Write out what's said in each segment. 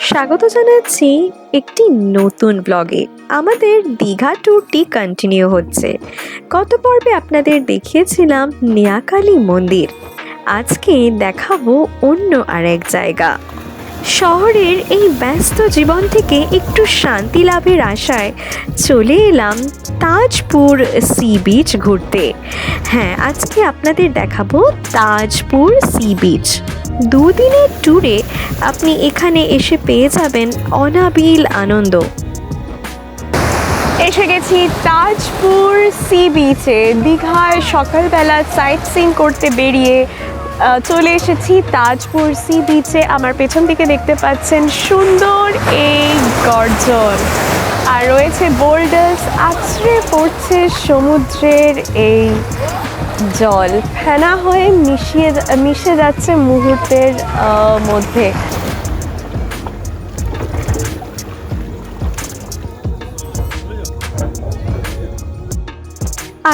স্বাগত জানাচ্ছি একটি নতুন ব্লগে আমাদের দীঘা ট্যুরটি কন্টিনিউ হচ্ছে। গত পর্বে আপনাদের দেখিয়েছিলাম নিয়াকালী মন্দির। আজকে দেখাবো অন্য আরেক জায়গা। শহরের এই ব্যস্ত জীবন থেকে একটু শান্তি লাভের আশায় চলে এলাম তাজপুর সি বিচ ঘুরতে। হ্যাঁ আজকে আপনাদের দেখাবো তাজপুর সি বিচ। দুদিনের ট্যুরে আপনি এখানে এসে পেয়ে যাবেন অনাবিল আনন্দ। এসে গেছি তাজপুর সি বিচে। দীঘায় সকালবেলা সাইট সিন করতে বেরিয়ে চলে এসেছি তাজপুর সি বিচে আমার পেছন দিকে দেখতে পাচ্ছেন সুন্দর এই গর্জন। আর রয়েছে বোল্ডার্স আছড়ে পড়ছে সমুদ্রের এই জল। ফেনা হয়ে মিশিয়ে মিশে যাচ্ছে মুহূর্তের মধ্যে।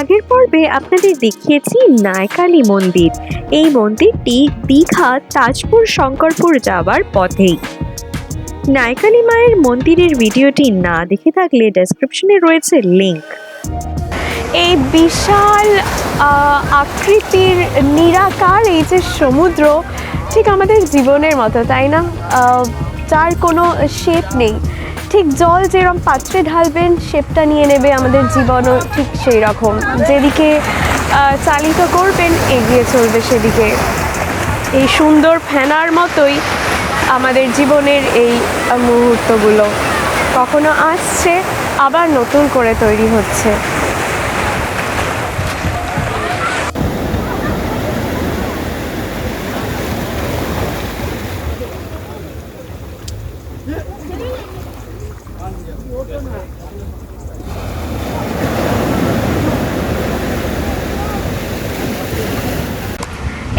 আগের পর্বে আপনাদের দেখিয়েছি নায়কালী মন্দির। এই মন্দিরটি দীঘা, তাজপুর, শঙ্করপুর যাওয়ার পথেই। নায়কালী মায়ের মন্দিরের ভিডিওটি না দেখে থাকলে ডেসক্রিপশনে রয়েছে লিংক এই বিশাল আকৃতির নিরাকার এই যে সমুদ্র, ঠিক আমাদের জীবনের মতো, তাই না? যার কোনো শেপ নেই। ঠিক জল যেরকম পাত্রে ঢালবেন, শেপটা নিয়ে নেবে আমাদের জীবনও ঠিক সেই রকম যেদিকে চালিত করবেন, এগিয়ে চলবে সেদিকে। এই সুন্দর ফেনার মতোই আমাদের জীবনের এই মুহূর্তগুলো। কখনো আসছে, আবার নতুন করে তৈরি হচ্ছে।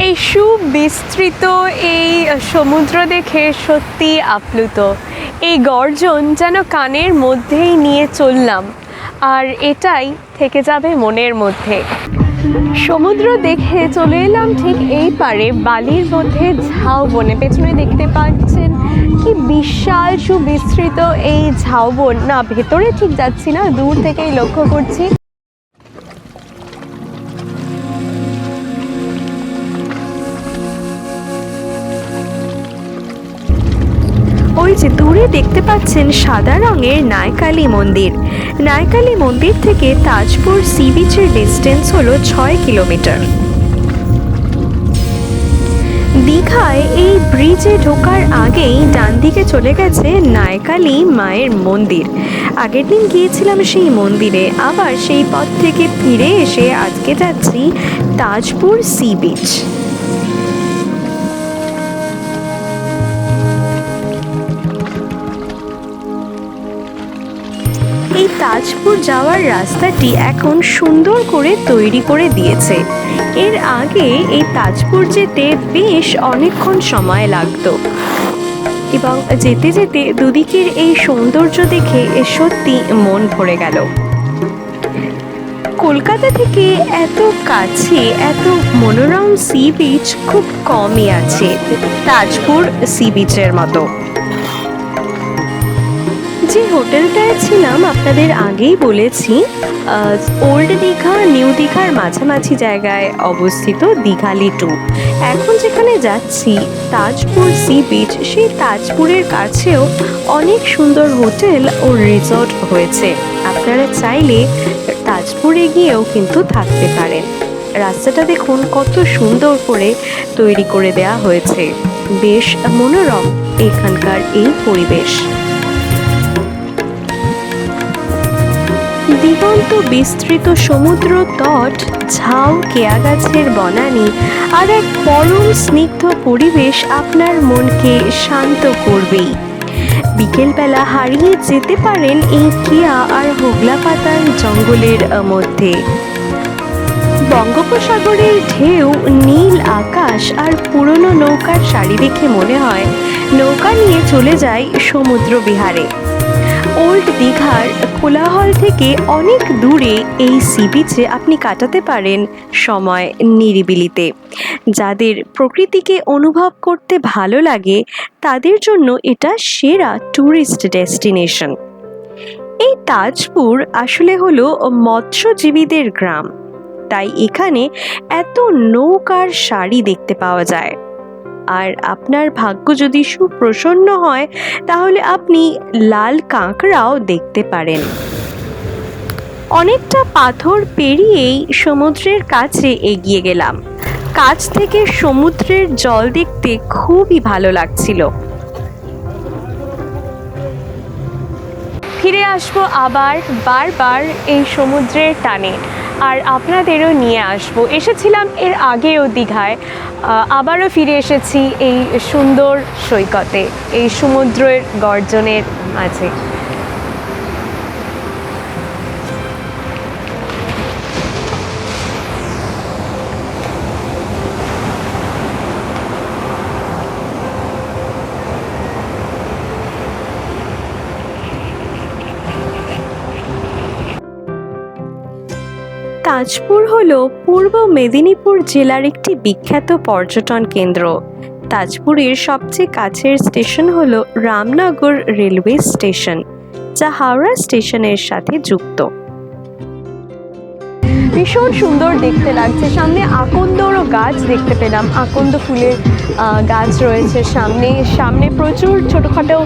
এই সুবিস্তৃত এই সমুদ্র দেখে সত্যি আপ্লুত। এই গর্জন যেন কানের মধ্যেই নিয়ে চললাম, আর এটাই থেকে যাবে মনের মধ্যে। সমুদ্র দেখে চলে এলাম ঠিক এই পারে, বালির মধ্যে ঝাউবনে পেছনে দেখতে পাচ্ছেন কি বিশাল সুবিস্তৃত এই ঝাউবন। না, ভেতরে ঠিক যাচ্ছি না, দূর থেকেই লক্ষ্য করছি। ওই যে দূরে দেখতে পাচ্ছেন সাদা রঙের নায়কালী মন্দির। নায়কালী মন্দির থেকে তাজপুর সি বিচের ডিস্টেন্স হলো ছয় কিলোমিটার। ব্রিজে ঢোকার আগেই ডান দিকে চলে গেছে নায়কালী মায়ের মন্দির। আগের দিন গিয়েছিলাম সেই মন্দিরে, আবার সেই পথ থেকে ফিরে এসে আজকে যাচ্ছি তাজপুর সি বিচ। তাজপুর যাওয়ার রাস্তাটি এখন সুন্দর করে তৈরি করে দিয়েছে। এর আগে এই তাজপুর যেতে বেশ অনেকক্ষণ সময় লাগতো। এবং যেতে যেতে দুদিকের এই সৌন্দর্য দেখে সত্যি মন ভরে গেল। কলকাতা থেকে এত কাছে, এত মনোরম সি বিচ খুব কমই আছে, তাজপুর সি বিচের মতো। হোটেলটায় ছিলাম, আপনাদের আগেই বলেছি। ওল্ড দীঘা নিউ দীঘার মাঝামাঝি জায়গায় অবস্থিত দীঘালি টু এখন যেখানে যাচ্ছি, তাজপুর সি বিচ, সেই তাজপুরের কাছেও অনেক সুন্দর হোটেল ও রিসর্ট হয়েছে। আপনারা চাইলে তাজপুরে গিয়েও কিন্তু থাকতে পারেন। রাস্তাটা দেখুন, কত সুন্দর করে তৈরি করে দেয়া হয়েছে। বেশ মনোরম এখানকার এই পরিবেশ। দিগন্ত বিস্তৃত সমুদ্র তট, ঝাউ কেয়া গাছের বনানি আর এক পরম স্নিগ্ধ পরিবেশ আপনার মনকে শান্ত করবেই বিকেলবেলা হারিয়ে যেতে পারেন এই কেয়া আর হোগলা পাতার জঙ্গলের মধ্যে। বঙ্গোপসাগরের ঢেউ, নীল আকাশ আর পুরনো নৌকার শাড়ি দেখে মনে হয় নৌকা নিয়ে চলে যায় সমুদ্র বিহারে ওল্ড দীঘার কোলাহল থেকে অনেক দূরে এই সি বিচে আপনি কাটাতে পারেন সময় নিরিবিলিতে। যাদের প্রকৃতিকে অনুভব করতে ভালো লাগে, তাদের জন্য এটা সেরা ট্যুরিস্ট ডেস্টিনেশন। এই তাজপুর আসলে হলো মৎস্যজীবীদের গ্রাম। তাই এখানে এত নৌকার শাড়ি দেখতে পাওয়া যায়। আর আপনার ভাগ্য যদি সুপ্রসন্ন হয়, তাহলে আপনি লাল কাঁকড়াও দেখতে পারেন। অনেকটা পাথর পেরিয়েই সমুদ্রের কাছে এগিয়ে গেলাম। কাছ থেকে সমুদ্রের জল দেখতে খুবই ভালো লাগছিল। ফিরে আসব আবার বারবার এই সমুদ্রের টানে। আর আপনাদেরও নিয়ে আসব। এসেছিলাম এর আগেও দীঘায় আবারও ফিরে এসেছি এই সুন্দর সৈকতে, এই সমুদ্রের গর্জনের মাঝে। তাজপুর হল পূর্ব মেদিনীপুর জেলার একটি বিখ্যাত পর্যটন কেন্দ্র। তাজপুরের সবচেয়ে কাছের স্টেশন হল রামনগর রেলওয়ে স্টেশন, যা হাওড়া স্টেশনের সাথে যুক্ত। ভীষণ সুন্দর দেখতে লাগছে। সামনে আকন্দরও গাছ দেখতে পেলাম। আকন্দ ফুলের গাছ রয়েছে সামনে। সামনে প্রচুর ছোটোখাটো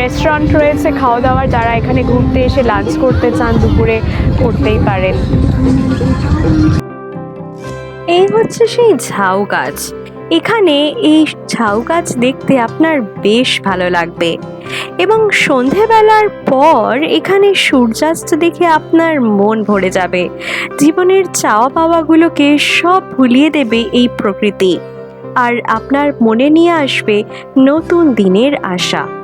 রেস্টুরেন্ট রয়েছে। খাওয়া দাওয়ার যারা এখানে ঘুরতে এসে লাঞ্চ করতে চান দুপুরে করতেই পারেন। এই হচ্ছে সেই ঝাউ গাছ। এখানে এই ঝাউ গাছ দেখতে আপনার বেশ ভালো লাগবে। এবং সন্ধেবেলার পর এখানে সূর্যাস্ত দেখে আপনার মন ভরে যাবে। জীবনের চাওয়া পাওয়াগুলোকে সব ভুলিয়ে দেবে এই প্রকৃতি। আর আপনার মনে নিয়ে আসবে নতুন দিনের আশা।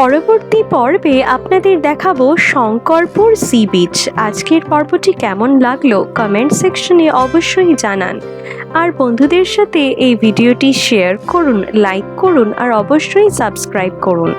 পরবর্তী পর্বে আপনাদের দেখাবো শঙ্করপুর সি বিচ। আজকের পর্বটি কেমন লাগল কমেন্ট সেকশনে অবশ্যই জানান। আর বন্ধুদের সাথে এই ভিডিওটি শেয়ার করুন, লাইক করুন, আর অবশ্যই সাবস্ক্রাইব করুন।